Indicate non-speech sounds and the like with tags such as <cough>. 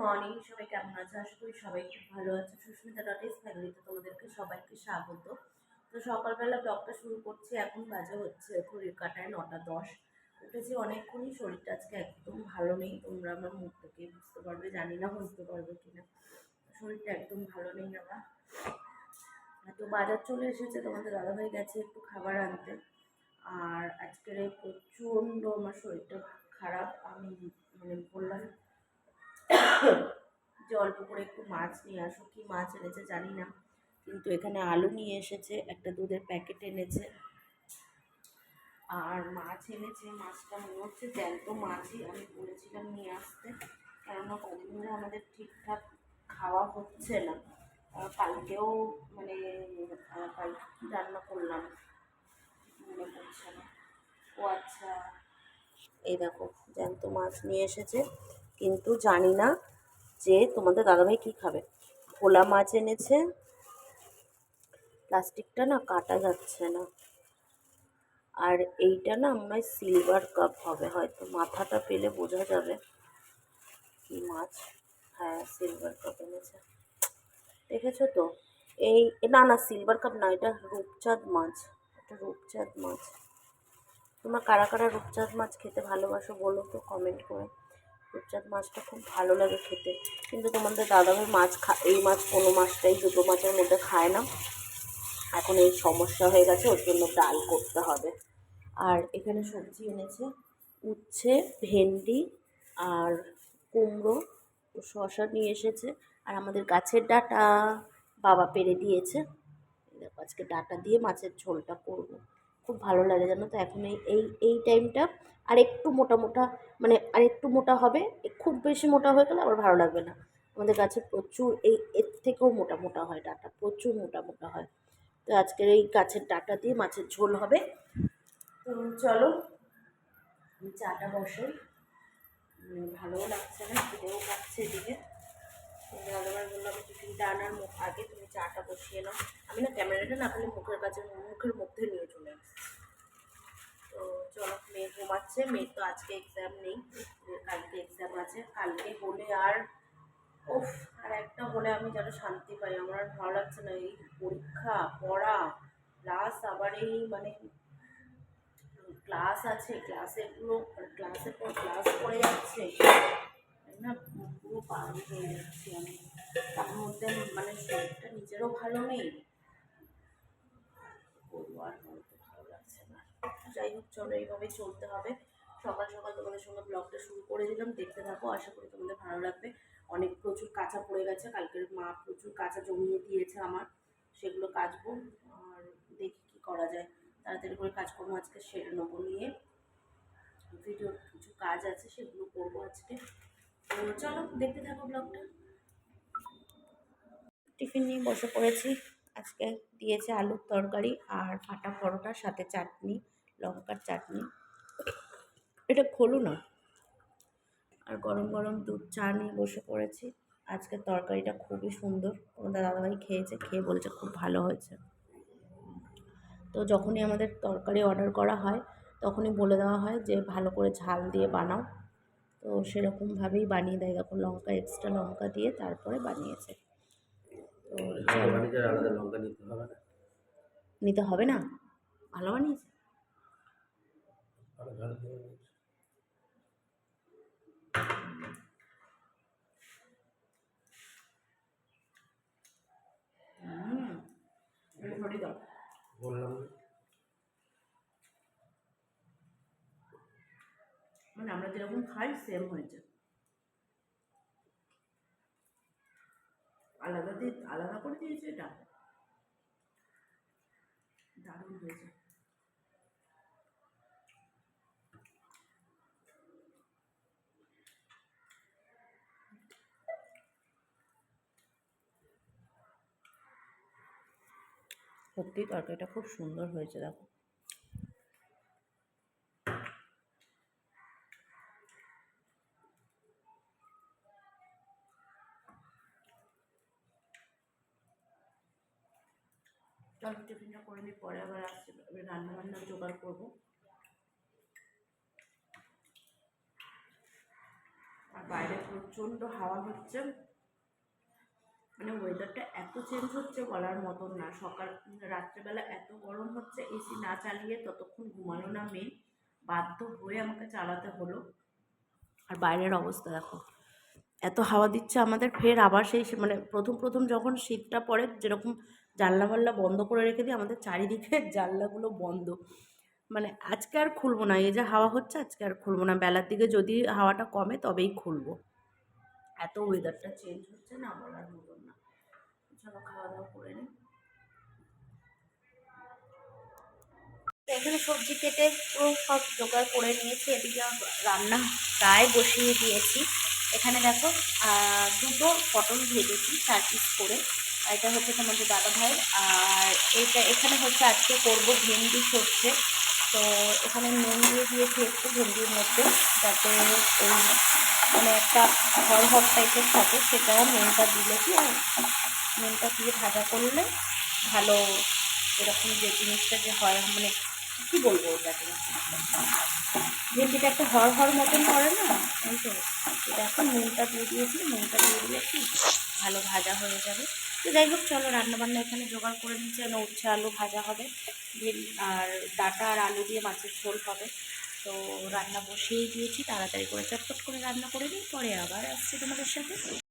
Morning সবাই কেমন আছে? আশা করি সবাই খুব ভালো আছে। সুস্মিতা ডট ইস ফ্যামিলিতে তোমাদেরকে সবাইকে স্বাগত। তো সকালবেলা ব্লগটা শুরু করছি, এখন বাজে হচ্ছে ঘড়ির কাটায় নটা দশ। উঠেছি অনেকক্ষণই শরীরটা আজকে একদম ভালো নেই। তোমরা আমার মুখ থেকে বুঝতে পারবে, জানি না বুঝতে পারবে কিনা। শরীরটা একদম ভালো নেই আমার। তো বাজার চলে এসেছে, তোমাদের দাদাভাই গেছে একটু খাবার আনতে। আর আজকের প্রচণ্ড আমার শরীরটা খারাপ, আমি মানে বললাম যে অল্প করে একটু মাছ নিয়ে আসো। কি মাছ এনেছে জানি না। কিন্তু এখানে আলু নিয়ে এসেছে, একটা দুধের প্যাকেট এনেছে। আর মাছ এনেছে, মাছটা মনে হচ্ছে জ্যান্ত মাছই। আমি বলেছিলাম নিয়ে আসতে। কেননা কদিন ধরে আমাদের ঠিকঠাক খাওয়া হচ্ছে না। কালকেও মানে কালকে কী রান্না করলাম? মনে পড়ছে না। ও আচ্ছা। এই দেখো, জ্যান্ত মাছ নিয়ে এসেছে। কিন্তু জানি না যে তোমাদের দাদাভাই কী খাবে। ভোলা মাছ এনেছে। প্লাস্টিকটা না কাটা যাচ্ছে না। আর এইটা না মনে হয় সিলভার কাপ হবে, হয়তো মাথাটা পেলে বোঝা যাবে কি মাছ। হ্যাঁ সিলভার কাপ এনেছে। দেখেছ তো? এই, না না সিলভার কাপ না, এটা রূপচাঁদ মাছ। এটা রূপচাঁদ মাছ। তোমরা কারা কারা রূপচাঁদ মাছ খেতে ভালোবাসো বলো তো কমেন্ট করে। রূপচাঁদ মাছটা খুব ভালো লাগে খেতে। কিন্তু তোমাদের দাদাভাই মাছ খা, এই মাছ কোনো মাছটাই, দুটো মাছের মধ্যে খায় না। এখন এই সমস্যা হয়ে গেছে, ওর জন্য ডাল করতে হবে। আর এখানে সবজি এনেছে, উচ্ছে, ভেন্ডি আর কুমড়ো শশা নিয়ে এসেছে। আর আমাদের গাছের ডাটা বাবা পেরে দিয়েছে। আজকে ডাটা দিয়ে মাছের ঝোলটা করব। খুব ভালো লাগে জানো তো? এখন এই এই এই টাইমটা আর একটু মোটা মোটা মানে আর একটু মোটা হবে খুব বেশি মোটা হয়ে গেলে আবার ভালো লাগবে না। আমাদের গাছে প্রচুর এই এর থেকেও মোটা মোটা হয় ডাটা প্রচুর মোটা মোটা হয়। তো আজকের এই গাছের ডাটা দিয়ে মাছের ঝোল হবে। তো চলো চাটা উম, ভালোও লাগছে না খেতেও পাচ্ছে এদিকে। দাদাবার বললাম টিফিনটা আনার মুখ আগে তুমি চাটা বসিয়ে নাও। আমি না ক্যামেরাটা না খালি মুখের কাছে মুখের মধ্যে নিয়ে চলো মেয়ে ঘুমাচ্ছে, মেয়ের তো আজকে এক্সাম নেই, কালকে এক্সাম আছে, কালকে হলে আর, উফ, আর একটা হলে আমি যেন শান্তি পাই, আমার আর ভালো লাগছে না, এই পরীক্ষা, পড়া প্লাস আবার এই মানে ক্লাস আছে ক্লাসেগুলো ক্লাসের পর ক্লাস করে যাচ্ছে না? পুরো পাগল হয়ে যাচ্ছি আমি। তার মধ্যে মানে শরীরটা নিজেরও ভালো নেই। করব আর আমার তো ভালো লাগছে না যাই হোক, চলো এইভাবে চলতে হবে। সকাল সকাল তোমাদের সঙ্গে ব্লগটা শুরু করে দিলাম দেখতে থাকো, আশা করি তোমাদের ভালো লাগবে। অনেক প্রচুর কাঁচা পড়ে গেছে, কালকের মা প্রচুর কাঁচা জমিয়ে দিয়েছে আমার, সেগুলো কাচবো আর দেখি কী করা যায়। তাড়াতাড়ি করে কাজকর্ম আজকে সেরে নেব নিয়ে। ভিডিওর কিছু কাজ আছে, সেগুলো করব আজকে। তো চলো, দেখতে থাকো ব্লগটা টিফিন নিয়ে বসে পড়েছি। আজকে দিয়েছে আলুর তরকারি আর ফাটা পরোটা, সাথে চাটনি। লঙ্কার চাটনি। এটা খোলো না। আর গরম গরম দুধ চা নিয়ে বসে পড়েছি। আজকের তরকারিটা খুবই সুন্দর। আমাদের দাদাভাই খেয়েছে খেয়ে বলছে খুব ভালো হয়েছে। তো যখনই আমাদের তরকারি অর্ডার করা হয় তখনই বলে দেওয়া হয় যে ভালো করে ঝাল দিয়ে বানাও। তো সেরকমভাবেই বানিয়ে দেয়। দেখো লঙ্কা এক্সট্রা লঙ্কা দিয়ে তারপরে বানিয়েছে। তো নিতে হবে না? ভালো বানিয়েছে আরও ঝাল দিয়ে হুম এটা সরি দাও মানে আমরা যেরকম খাই সেম হয়েছে আলাদা দিয়ে আলাদা করে দিয়েছে এটা? দারুণ হয়েছে। সত্যি তরকারিটা খুব সুন্দর হয়েছে, দেখো। চল টিফিনটা করে নিই, পরে আবার আসছে। রান্না বান্না জোগাড় করব। আর বাইরে প্রচণ্ড হাওয়া হচ্ছে। মানে ওয়েদারটা এত চেঞ্জ হচ্ছে বলার মতন না। সকাল, রাত্রেবেলা এত গরম হচ্ছে এসি না চালিয়ে ততক্ষণ ঘুমানো না মেন বাধ্য হয়ে আমাকে চালাতে হলো। আর বাইরের অবস্থা দেখো, এত হাওয়া দিচ্ছে আমাদের, ফের আবার সেই মানে প্রথম প্রথম যখন শীতটা পড়ে, যেরকম জানলা মাল্লা বন্ধ করে রেখে দিই, আমাদের চারিদিকে <laughs> জানলাগুলো বন্ধ। মানে আজকে আর খুলবো না, এই যে হাওয়া হচ্ছে আজকে আর খুলবো না। বেলার দিকে যদি হাওয়াটা কমে, তবেই খুলবো। এত ওয়েদারটা চেঞ্জ হচ্ছে না বলার মতন না। চলো খাওয়া দাওয়া করে নিই এখানে সবজি কেটে পুরো সব জোগাড় করে নিয়েছি, এদিকে রান্না প্রায় বসিয়ে দিয়েছি। এখানে দেখো দুটো পটল ভেজেছি, চার পিস করে। এটা হচ্ছে তোমাদের দাদা ভাই আর এটা এখানে হচ্ছে আজকে করব ভেন্ডি সর্ষে। তো এখানে নুন দিয়ে দিয়েছি একটু ভেন্ডির মধ্যে, যাতে ওই মানে একটা হর হর টাইপের থাকে সেটা নুনটা দিলে কি নুনটা দিয়ে ভাজা করলে ভালো এরকম যে জিনিসটা যে হয় মানে কী বলব ওটাকে ভেন্ডিটা একটা হর হর মতন করে না ওই তো। এটা এখন নুনটা দিয়ে দিয়েছি, নুনটা দিয়ে দিয়েছি ভালো ভাজা হয়ে যাবে। তো যাই হোক, চলো রান্নাবান্না এখানে জোগাড় করে নিচ্ছি উচ্ছে আলু ভাজা হবে। আর ডাটা আর আলু দিয়ে মাছের ঝোল হবে। তো রান্না বসিয়ে দিয়েছি, তাড়াতাড়ি করে চটপট করে রান্না করে নিই, পরে আবার আসছি তোমাদের সাথে।